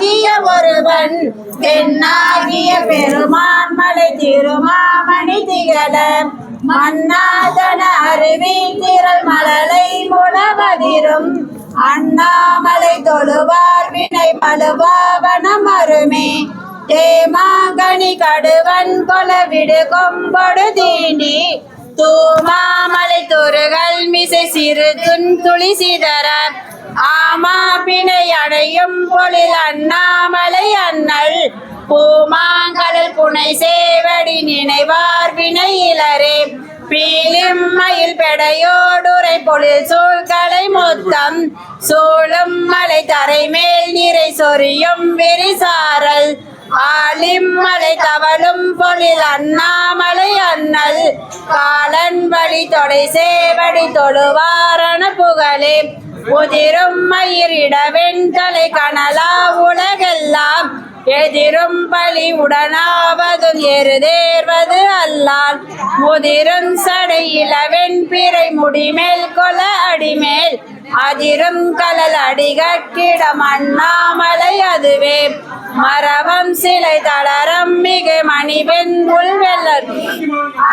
ஆகிய ஒருவன் பெண்ணாகிய பெருமான் மலை திருமாமணி திகழ மன்னாதன அருவி திரள் மலலை முழவதிரும் அண்ணாமலை தொழுவார் வினை மலுவாவனம் அருமே. தேமாங்கனி கடுவன் கொல விடு கொம்பொடு தீண்டி தூமாமலை தொருகள் மிசை சிறு துன் துளி சிதற ஆமா பிணை அடையும் பொழில் அண்ணாமலை அண்ணல். பூமாங்கடல் புனை சேவடி நினைவார் வினை இளரே பீலிம் மயில் பெடையோடுரை பொழில் சூழ்கலை மொத்தம். சூழும் மலை தரை மேல் நிறை சொரியும் விரிசாரல். ஆலிம்மலை தவளும் தவழும் பொழில் அண்ணாமலை அண்ணல். காலன் வழி தொடை சேவடி தொழுவாரண புகழே உதிரும் மயிரிட வெண்தலை கனலா உலகெல்லாம். எதிரும் பலி உடனாவதும் எருதேர்வது அல்லால். முதிரும் சடையில வெண்பிறை முடிமேல் கொல அடிமேல். அதிரும் கலல் அடிகட்டிடம் அண்ணாமலை அதுவே. மரபம் சிலை தளரம் மிகு மணிவெண் உள்வெல்லர்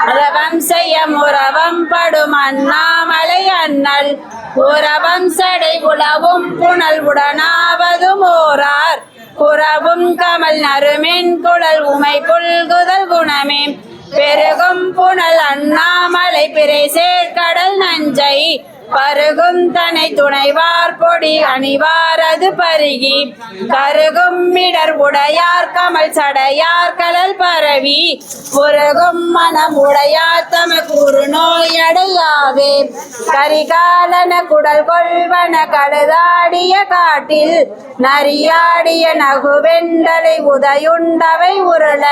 மரபம் செய்ய முறவம் படும் அண்ணாமலை அண்ணல். உறவம் சடை உளவும் புனல் உடனாவதும் ஓரார். புறவும் கமல் நறுமென் குழல் உமை புல்குதல் குணமே. பெருகும் புனல் அண்ணாமலை பிறை சேர்க்கடல் நஞ்சை. பருகும் தனை துணைவார் பொடி அணிவாரது பருகி. கருகும் மிடர் உடையார் கமல் சடையார் கலல் பரவி. உருகும் மனம் உடையார் தம நோய் அடையாவே. கரிகாலன குடல் கொள்வன கழுதாடிய காட்டில். நரியாடிய நகுவெண்டலை உதையுண்டவை உருள.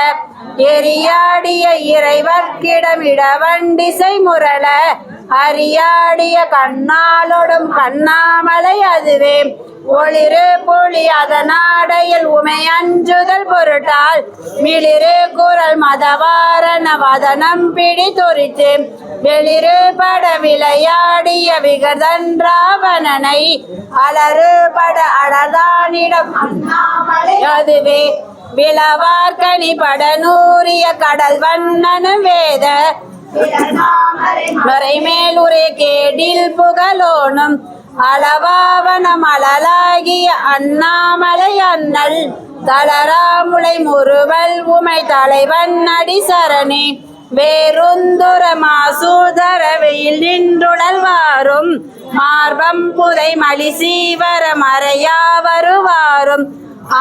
எரியாடிய இறைவர்க்கிடமிட வண்டிசை முரள. அரியாடிய கண்ணாலொடும் கண்ணாமலை அதுவே. ஒளிரு புலி அதனாடையில் உமை அஞ்சுதல் பொருட்டால் மிளிரு குரல் மதவாரண வதனம் பிடி துரித்து வெளிரு பட விளையாடிய விகதன்றாவணனை அலறு பட அடதானிடம் அண்ணாமலை அதுவே. விளவார்கனி பட நூறிய கடல் வண்ணனு வேத மறைமேல் உரை கேடில் புகழோனும் அளவாவனம் அழலாகிய அண்ணாமலை அண்ணல் தளராமுளை முறுவல் உமை தலைவன் அடி சரணே வேறுந்துர மாசூதரவையில் மார்பம் புதை மலி சீவர மறையா வருவாரும்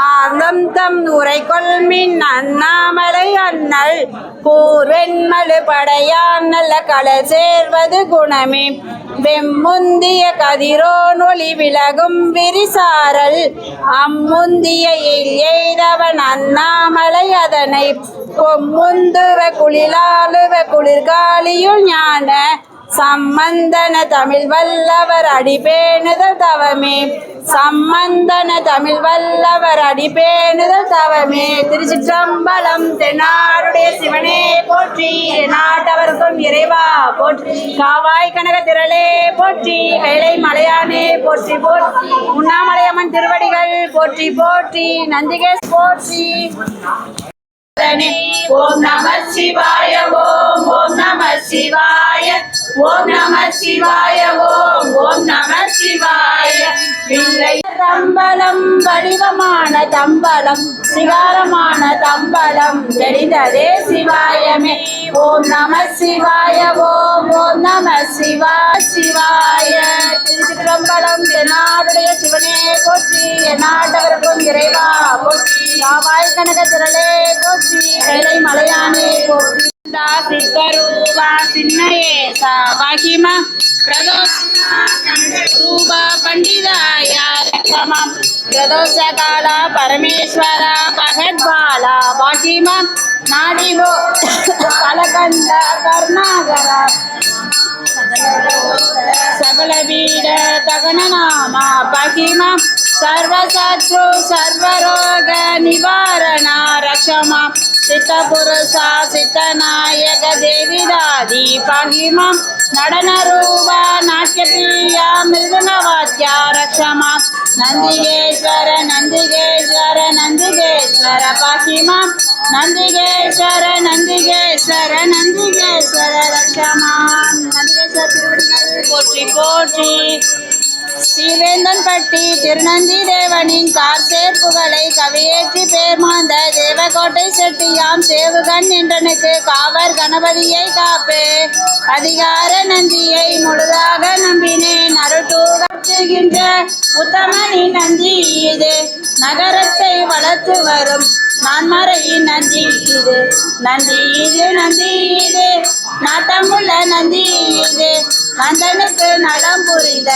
ஆர்வம் தம் உரை கொள்மின் அண்ணாமலை அண்ணல் கூர்வெண்மலு படையான் நல்ல கடல் சேர்வது குணமே. வெம்முந்திய கதிரோன் ஒளி விலகும் விரிசாரல். அம்முந்தியையில் எய்தவன் அண்ணாமலை அதனை கொம்முந்துவ குளிலாலுவ குளிர்காலியுள் ஞான சம்பந்தன தமிழ் வல்லவர் அடிபேணுதல் தவமே. சம்பந்தன தமிழ் வல்லவர் அடிபேணுதல் தவமே. திருச்சிற்றம்பலம் தென்னாருடைய சிவனே போற்றி நாட்டவர்க்கும் இறைவா போற்றி. காவாய் கனக திரளே போற்றி வேலை மலையானே போற்றி போற்றி. உண்ணாமலையம்மன் திருவடிகள் போற்றி போற்றி. நந்திகேஷ் போற்றி. ஓம் நம சிவாய ஓம் ஓம் நம சிவாய. ஓம் நம சிவாய ஓம் ஓம் நம சிவாய. தம்பலம் வடிவமான தம்பலம் சிகாரமான தம்பலம் தெரிந்ததே சிவாயமே. ஓம் நம சிவாய ஓம் ஓம் நம சிவா சிவாய. திருச்சிற்றம்பலம் தென்னாடுடைய சிவனே போற்றி எந்நாட்டவருக்கும் இறைவா போற்றி. காவாய் கனக திரளே போற்றி கைலை மலையானே போற்றி. சித்தரூபா சின்னையே சாவாகிமா பிரதோஷ ரூப பண்டிதாய ரமம் பிரதோஷ கால பரமேஸ்வர பகத்பால வாகிமா நாடிவோ கலகண்ட கர்ணாகர சகல வீட தகன நாம பகிமா सर्वशत्रु सर्वरोग निवारणा रक्षमा सितपुरुषा सितनायक देविदादि पाहि मां नडनरूपा नाट्यप्रिया मृदुनवाद्या रक्षमा नन्दिगेश्वर नन्दिगेश्वर नन्दिगेश्वर पाहि मां नन्दिगेश्वर नन्दिगेश्वर नन्दिगेश्वर रक्षमा नन्दिगेश्वर तिरुवडिगाल पोट्रि पोट्रि ஸ்ரீவேந்தன்பட்டி திருநந்தி தேவனின் கார் புகழை கவியேற்றி பேர்மாந்த தேவகோட்டை செட்டியாம் சேவுகன் என்றனுக்கு காவர் கணபதியை காப்பே. அதிகார நந்தியை முழுதாக நம்பினேன். அருட்டூகின்ற உத்தமனின் நந்தி இது. நகரத்தை வளர்த்து வரும் நான் மறையின் நந்தி இது. நந்தி இது நந்தி இது. அந்தனுக்கு நலம் புரித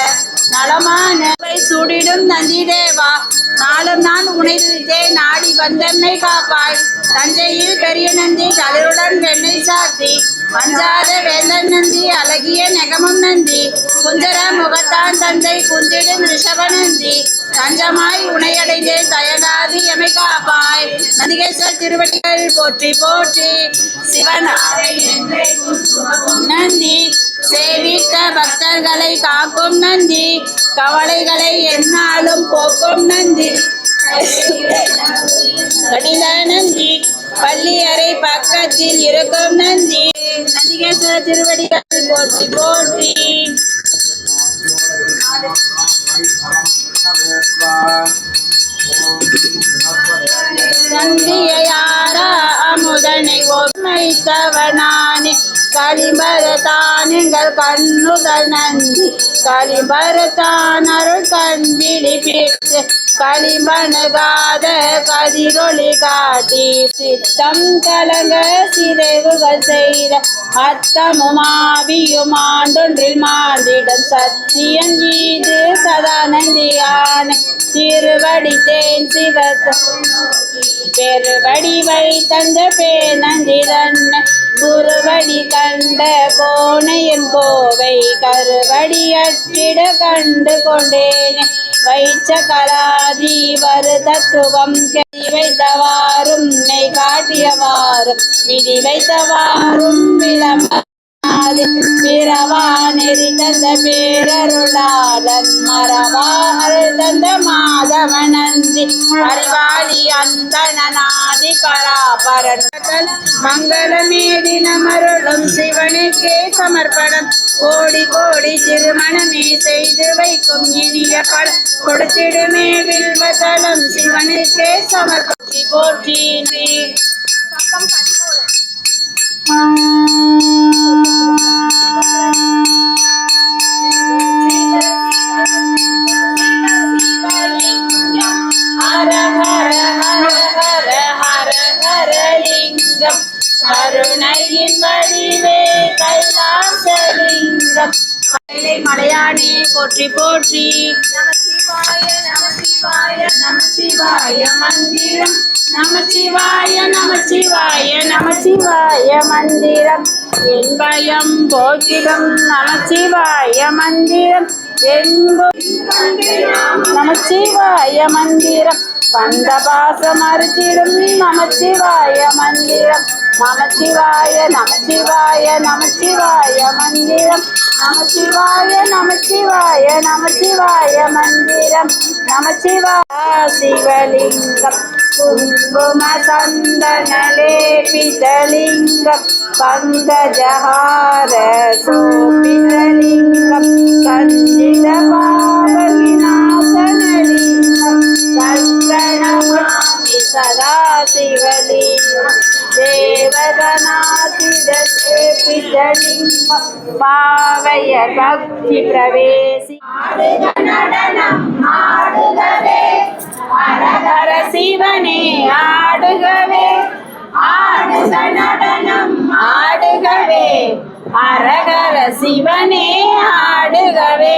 நலமான சூடிடும் நந்தி தேவா நாளும் நான் உணர்ந்தே நாடி வந்தன்னை காப்பாய். தஞ்சையில் பெரிய நந்தி தலையுடன் வெண்ணை சாத்தி. பஞ்சாத வேந்தன் நந்தி அழகிய நெகமும் நந்தி. குஞ்சர முகத்தான் தந்தை குஞ்சிடும் ரிஷப நந்தி. தஞ்சமாய் உனையடைந்தே தயங்காது எமை காப்பாய். நந்திகேஸ்வர் திருவடிகள் போற்றி போற்றி. சிவன் நந்தி. பக்தர்களை காக்கும் நந்தி. கவலைகளை என்னாலும் போக்கும் நந்தி. கடித நந்தி. பள்ளி அறை பக்கத்தில் இருக்கும் நந்தி. நந்திகேஸ்வர திருவடிகள் போற்றி போற்றி. நந்தியாரா அமுதனை ஒம்மைத்தவனானே களிபரத்தான் எங்கள் கண்ணுகள் நந்தி களிபரத்தான் அருள் கண் விழிப்பிட்டு களிமணுகாத கதிரொளி காட்டி. சித்தம் கலங்க சிதைவுகள் செய்த. அத்தமுமாவியும் ஆண்டொன்றில் மாண்டிடம் சத்தியம் இது சதானந்தியான திருவடி தேன் சிவத்த பெருவடிவை தந்த பேனந்திரன் குருவடி கண்ட கோணையன் கோவை. கருவடியன் அற்றிட கண்டு கொண்டேன் வைச்ச கலாதி வரு தத்துவம் கை வைத்தவாறும் மெய் காட்டியவாறும் விதி வைத்தவாறும் விளம்ப பிறவா நெறி தந்த பேரருளாளன் மரவா அருள் தந்த மாதவனந்தி அறிவாளி அந்தனாதி பராபரன். மங்களமேதி நமருளும் சிவனுக்கே சமர்ப்பணம். கோடி கோடி திருமணமே செய்து வைக்கும் இனிய பல கொடுத்திடுமே வில்வதலம் சிவனுக்கே சமர்ப்பி போற்றி. கருணையின் வடிவே கைலாசலிங்கம் கைலை மலையானே போற்றி போற்றி நம சிவாய நம சிவாய நம சிவாய மந்திரம் நம சிவாய நம சிவாய நம சிவாய மந்திரம். என் பயம் போக்கிடம் நம சிவாய மந்திரம் எங்கும் நமச்சிவாய மந்திரம். வந்த பாசம் அறுத்திடும் நமச்சிவாய மந்திரம். நமச்சிவாய நமச்சிவாய நமச்சிவாய மந்திரம். நமச்சிவாய நமச்சிவாய நமச்சிவாய மந்திரம். நமச்சிவாய சிவலிங்கம். குங்கும சந்தன லேபிதலிங்கம் பங்கஜஹார சோபிதலிங்கம் சஞ்சித பாவவிநாசனலிங்கம் சங்கணமாமி சதா சிவலிங்கம் தேவதனாசிதலிங்கம் பாவய பக்தி ஹரஹர சிவனே ஆடுகவே ஆடுக நடனம் ஆடுகவே ஹரஹர சிவனே ஆடுகவே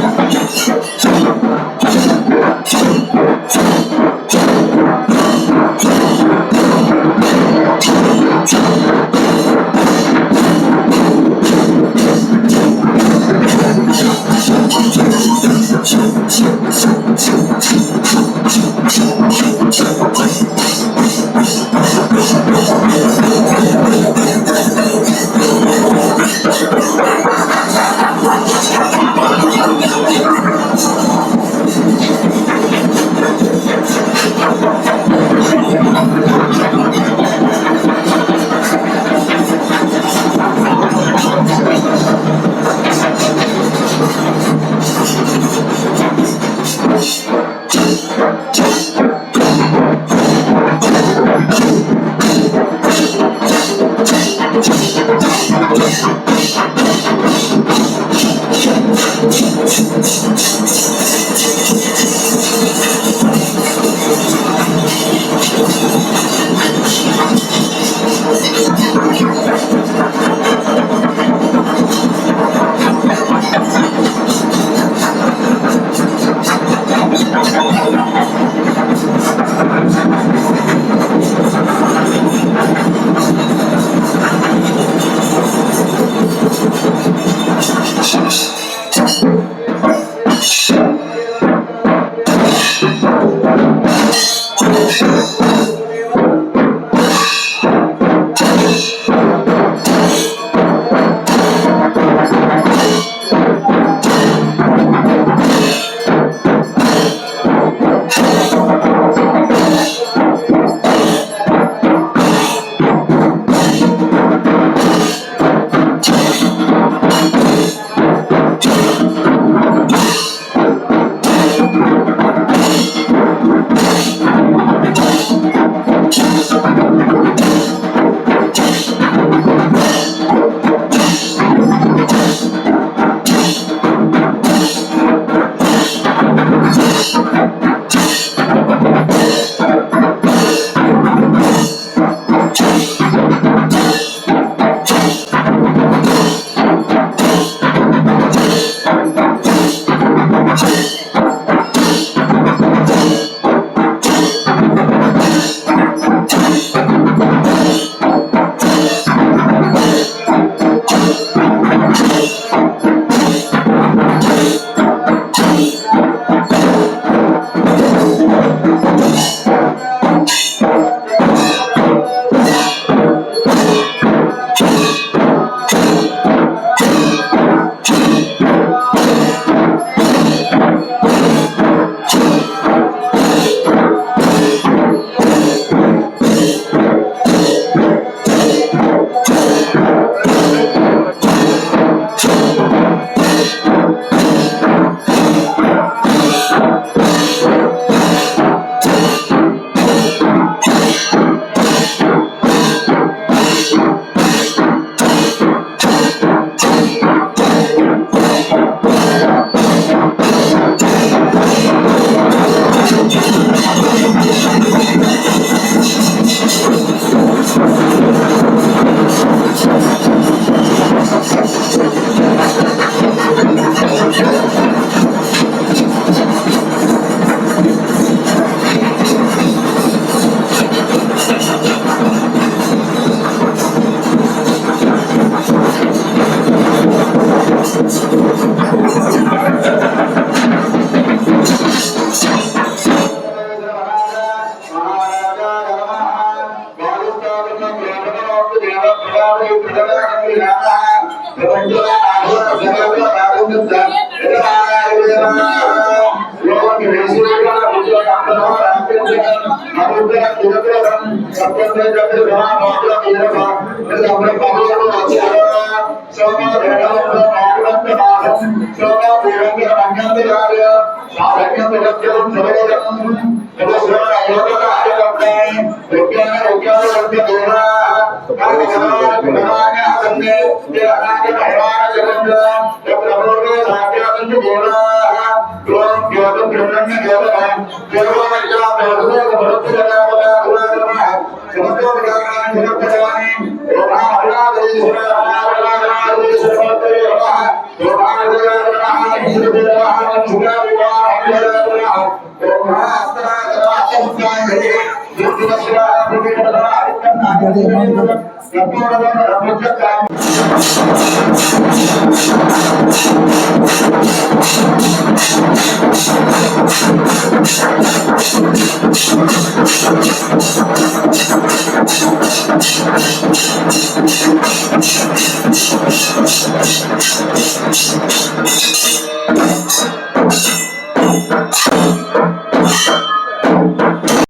Grazie. 咱们在这边儿，我们这边儿，咱们把这路走完了，双方都让路。ಕಡೆ ಮೂರು ಲಕ್ಷದ ಕ್ರಿಕೆಟರ್ಗಳ ಕರ್ನಾಟಕದ ಪ್ರಬುದ್ಧ